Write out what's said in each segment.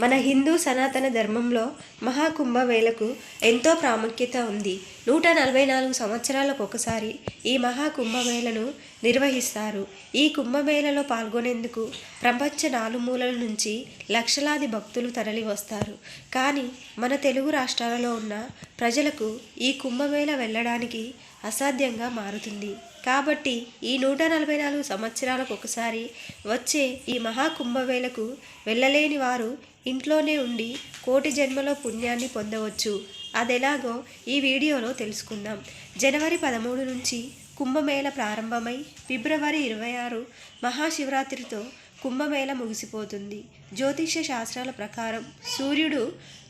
మన హిందూ సనాతన ధర్మంలో మహాకుంభమేళకు ఎంతో ప్రాముఖ్యత ఉంది. నూట నలభై నాలుగు సంవత్సరాలకు ఒకసారి ఈ మహాకుంభమేళను నిర్వహిస్తారు. ఈ కుంభమేళలో పాల్గొనేందుకు ప్రపంచ నాలుమూలల నుంచి లక్షలాది భక్తులు తరలి వస్తారు కానీ మన తెలుగు రాష్ట్రాలలో ఉన్న ప్రజలకు ఈ కుంభమేళ వెళ్ళడానికి అసాధ్యంగా మారుతుంది. కాబట్టి ఈ నూట నలభై నాలుగు సంవత్సరాలకు ఒకసారి వచ్చే ఈ మహాకుంభవేలకు వెళ్ళలేని వారు ఇంట్లోనే ఉండి కోటి జన్మలో పుణ్యాన్ని పొందవచ్చు. అదెలాగో ఈ వీడియోలో తెలుసుకుందాం. జనవరి పదమూడు నుంచి కుంభమేళ ప్రారంభమై ఫిబ్రవరి ఇరవై ఆరు మహాశివరాత్రితో కుంభమేళ ముగిసిపోతుంది. జ్యోతిష్య శాస్త్రాల ప్రకారం సూర్యుడు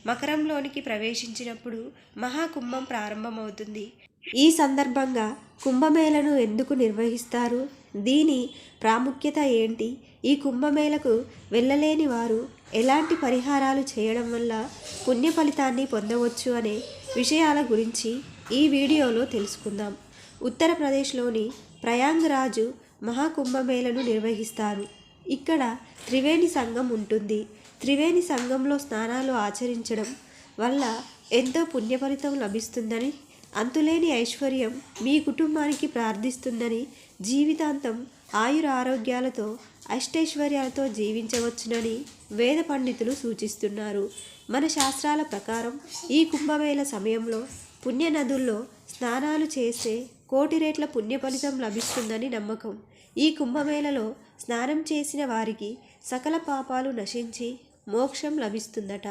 మకరంలోనికి ప్రవేశించినప్పుడు మహాకుంభం ప్రారంభమవుతుంది. ఈ సందర్భంగా కుంభమేళను ఎందుకు నిర్వహిస్తారు? దీని ప్రాముఖ్యత ఏంటి? ఈ కుంభమేళకు వెళ్ళలేని వారు ఎలాంటి పరిహారాలు చేయడం వల్ల పుణ్య ఫలితాన్ని పొందవచ్చు అనే విషయాల గురించి ఈ వీడియోలో తెలుసుకుందాం. ఉత్తరప్రదేశ్లోని ప్రయాంగరాజు మహాకుంభమేళను నిర్వహిస్తారు. ఇక్కడ త్రివేణి సంఘం ఉంటుంది. త్రివేణి సంఘంలో స్నానాలు ఆచరించడం వల్ల ఎంతో పుణ్యఫలితం లభిస్తుందని అంతులేని ఐశ్వర్యం మీ కుటుంబానికి ప్రార్థిస్తుందని జీవితాంతం ఆయుర ఆరోగ్యాలతో అష్టైశ్వర్యాలతో జీవించవచ్చునని వేద పండితులు సూచిస్తున్నారు. మన శాస్త్రాల ప్రకారం ఈ కుంభమేళ సమయంలో పుణ్య నదుల్లో స్నానాలు చేస్తే కోటి రేట్ల పుణ్య ఫలితం లభిస్తుందని నమ్మకం. ఈ కుంభమేళలో స్నానం చేసిన వారికి సకల పాపాలు నశించి మోక్షం లభిస్తుందట.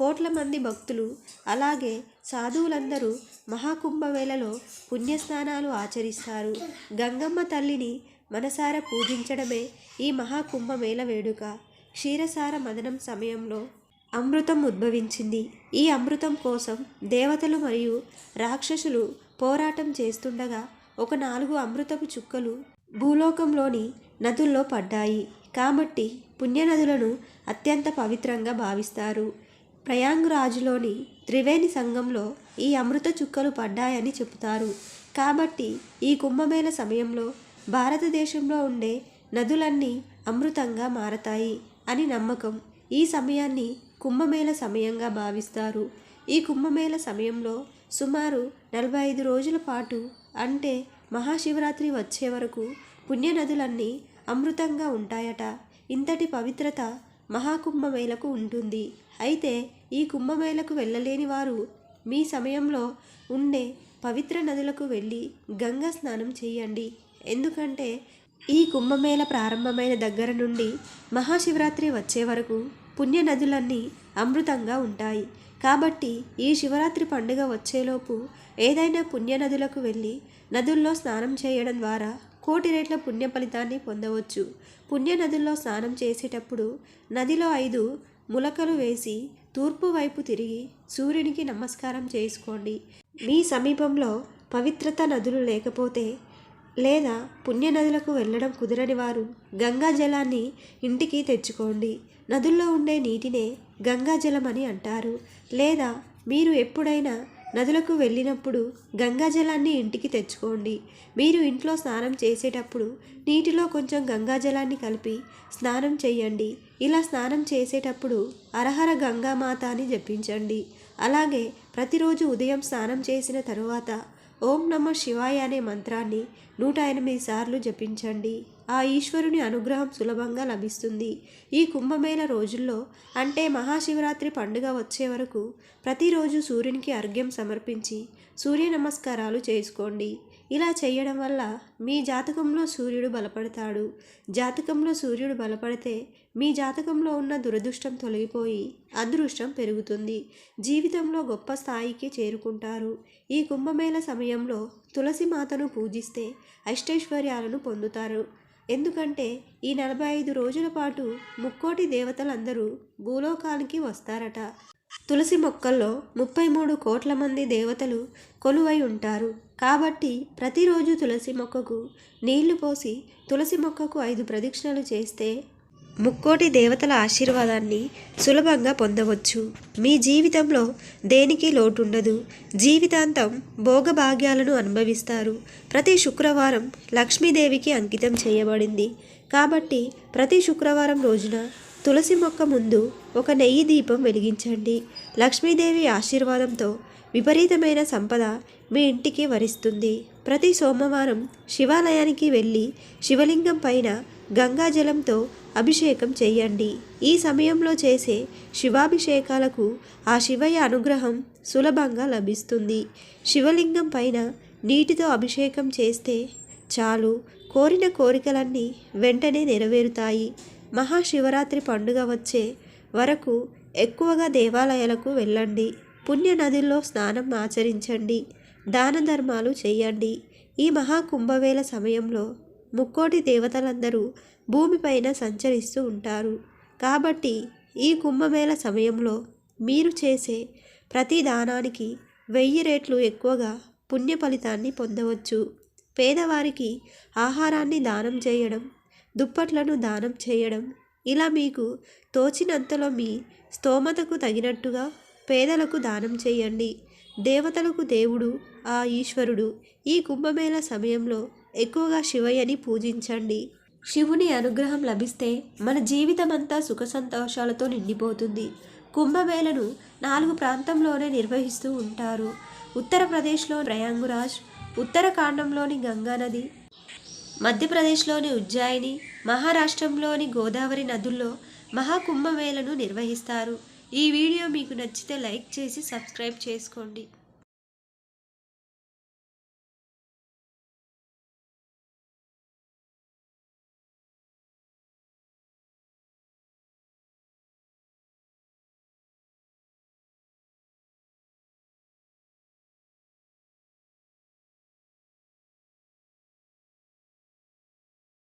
కోట్ల మంది భక్తులు అలాగే సాధువులందరూ మహాకుంభవేళలో పుణ్యస్నానాలు ఆచరిస్తారు. గంగమ్మ తల్లిని మనసారా పూజించడమే ఈ మహాకుంభమేళ వేడుక. క్షీరసార మదనం సమయంలో అమృతం ఉద్భవించింది. ఈ అమృతం కోసం దేవతలు మరియు రాక్షసులు పోరాటం చేస్తుండగా ఒక నాలుగు అమృతపు చుక్కలు భూలోకంలోని నదుల్లో పడ్డాయి. కాబట్టి పుణ్యనదులను అత్యంత పవిత్రంగా భావిస్తారు. ప్రయాంగ్రాజ్లోని త్రివేణి సంఘంలో ఈ అమృత చుక్కలు పడ్డాయని చెబుతారు. కాబట్టి ఈ కుంభమేళ సమయంలో భారతదేశంలో ఉండే నదులన్నీ అమృతంగా మారతాయి అని నమ్మకం. ఈ సమయాన్ని కుంభమేళ సమయంగా భావిస్తారు. ఈ కుంభమేళ సమయంలో సుమారు నలభై ఐదు రోజుల పాటు అంటే మహాశివరాత్రి వచ్చే వరకు పుణ్యనదులన్నీ అమృతంగా ఉంటాయట. ఇంతటి పవిత్రత మహాకుంభమేళకు ఉంటుంది. అయితే ఈ కుంభమేళకు వెళ్ళలేని వారు మీ సమయంలో ఉండే పవిత్ర నదులకు వెళ్ళి గంగా స్నానం చేయండి. ఎందుకంటే ఈ కుంభమేళ ప్రారంభమైన దగ్గర నుండి మహాశివరాత్రి వచ్చే వరకు పుణ్య నదులన్నీ అమృతంగా ఉంటాయి. కాబట్టి ఈ శివరాత్రి పండుగ వచ్చేలోపు ఏదైనా పుణ్య నదులకు వెళ్ళి నదుల్లో స్నానం చేయడం ద్వారా కోటి రేట్ల పుణ్య ఫలితాన్ని పొందవచ్చు. పుణ్య నదుల్లో స్నానం చేసేటప్పుడు నదిలో ఐదు ములకలు వేసి తూర్పు వైపు తిరిగి సూర్యునికి నమస్కారం చేసుకోండి. మీ సమీపంలో పవిత్రత నదులు లేకపోతే లేదా పుణ్య నదులకు వెళ్ళడం కుదరని వారు గంగా జలాన్ని ఇంటికి తెచ్చుకోండి. నదుల్లో ఉండే నీటినే గంగా జలం అని అంటారు. లేదా మీరు ఎప్పుడైనా నదులకు వెళ్ళినప్పుడు గంగాజలాన్ని ఇంటికి తెచ్చుకోండి. మీరు ఇంట్లో స్నానం చేసేటప్పుడు నీటిలో కొంచెం గంగాజలాన్ని కలిపి స్నానం చేయండి. ఇలా స్నానం చేసేటప్పుడు అరహర గంగామాత అని జపించండి. అలాగే ప్రతిరోజు ఉదయం స్నానం చేసిన తరువాత ఓం నమ శివాయ అనే మంత్రాన్ని నూట ఎనిమిది సార్లు జపించండి. ఆ ఈశ్వరుని అనుగ్రహం సులభంగా లభిస్తుంది. ఈ కుంభమేళ రోజుల్లో అంటే మహాశివరాత్రి పండుగ వచ్చే వరకు ప్రతిరోజు సూర్యునికి అర్ఘ్యం సమర్పించి సూర్య నమస్కారాలు చేసుకోండి. ఇలా చేయడం వల్ల మీ జాతకంలో సూర్యుడు బలపడతాడు. జాతకంలో సూర్యుడు బలపడితే మీ జాతకంలో ఉన్న దురదృష్టం తొలగిపోయి అదృష్టం పెరుగుతుంది. జీవితంలో గొప్ప స్థాయికి చేరుకుంటారు. ఈ కుంభమేళ సమయంలో తులసి మాతను పూజిస్తే అష్టైశ్వర్యాలను పొందుతారు. ఎందుకంటే ఈ నలభై ఐదు రోజుల పాటు ముక్కోటి దేవతలందరూ భూలోకానికి వస్తారట. తులసి మొక్కల్లో ముప్పై మూడు కోట్ల మంది దేవతలు కొలువై ఉంటారు. కాబట్టి ప్రతిరోజు తులసి మొక్కకు నీళ్ళు పోసి తులసి మొక్కకు ఐదు ప్రదక్షిణలు చేస్తే ముక్కోటి దేవతల ఆశీర్వాదాన్ని సులభంగా పొందవచ్చు. మీ జీవితంలో దేనికి లోటుండదు. జీవితాంతం భోగభాగ్యాలను అనుభవిస్తారు. ప్రతి శుక్రవారం లక్ష్మీదేవికి అంకితం చేయబడింది. కాబట్టి ప్రతి శుక్రవారం రోజున తులసి మొక్క ముందు ఒక నెయ్యి దీపం వెలిగించండి. లక్ష్మీదేవి ఆశీర్వాదంతో విపరీతమైన సంపద మీ ఇంటికి వరిస్తుంది. ప్రతి సోమవారం శివాలయానికి వెళ్ళి శివలింగం పైన గంగాజలంతో అభిషేకం చేయండి. ఈ సమయంలో చేసే శివాభిషేకాలకు ఆ శివయ్య అనుగ్రహం సులభంగా లభిస్తుంది. శివలింగం పైన నీటితో అభిషేకం చేస్తే చాలు. కోరిన కోరికలన్నీ వెంటనే నెరవేరుతాయి. మహాశివరాత్రి పండుగ వచ్చే వరకు ఎక్కువగా దేవాలయాలకు వెళ్ళండి. పుణ్య నదుల్లో స్నానం ఆచరించండి. దాన ధర్మాలు చేయండి. ఈ మహాకుంభవేల సమయంలో ముక్కోటి దేవతలందరూ భూమిపైన సంచరిస్తూ ఉంటారు. కాబట్టి ఈ కుంభమేళ సమయంలో మీరు చేసే ప్రతి దానానికి వెయ్యి రేట్లు ఎక్కువగా పుణ్య ఫలితాన్ని పొందవచ్చు. పేదవారికి ఆహారాన్ని దానం చేయడం దుప్పట్లను దానం చేయడం. ఇలా మీకు తోచినంతలో మీ స్తోమతకు తగినట్టుగా పేదలకు దానం చేయండి. దేవతలకు దేవుడు ఆ ఈశ్వరుడు ఈ కుంభమేళ సమయంలో ఎక్కువగా శివయ్యని పూజించండి. శివుని అనుగ్రహం లభిస్తే మన జీవితం అంతా సుఖ సంతోషాలతో నిండిపోతుంది. కుంభమేళను నాలుగు ప్రాంతంలోనే నిర్వహిస్తూ ఉంటారు. ఉత్తరప్రదేశ్లో ప్రయాంగురాజ్ ఉత్తరాఖండంలోని గంగానది మధ్యప్రదేశ్లోని ఉజ్జాయిని మహారాష్ట్రంలోని గోదావరి నదుల్లో మహాకుంభమేళను నిర్వహిస్తారు. ఈ వీడియో మీకు నచ్చితే లైక్ చేసి సబ్స్క్రైబ్ చేసుకోండి.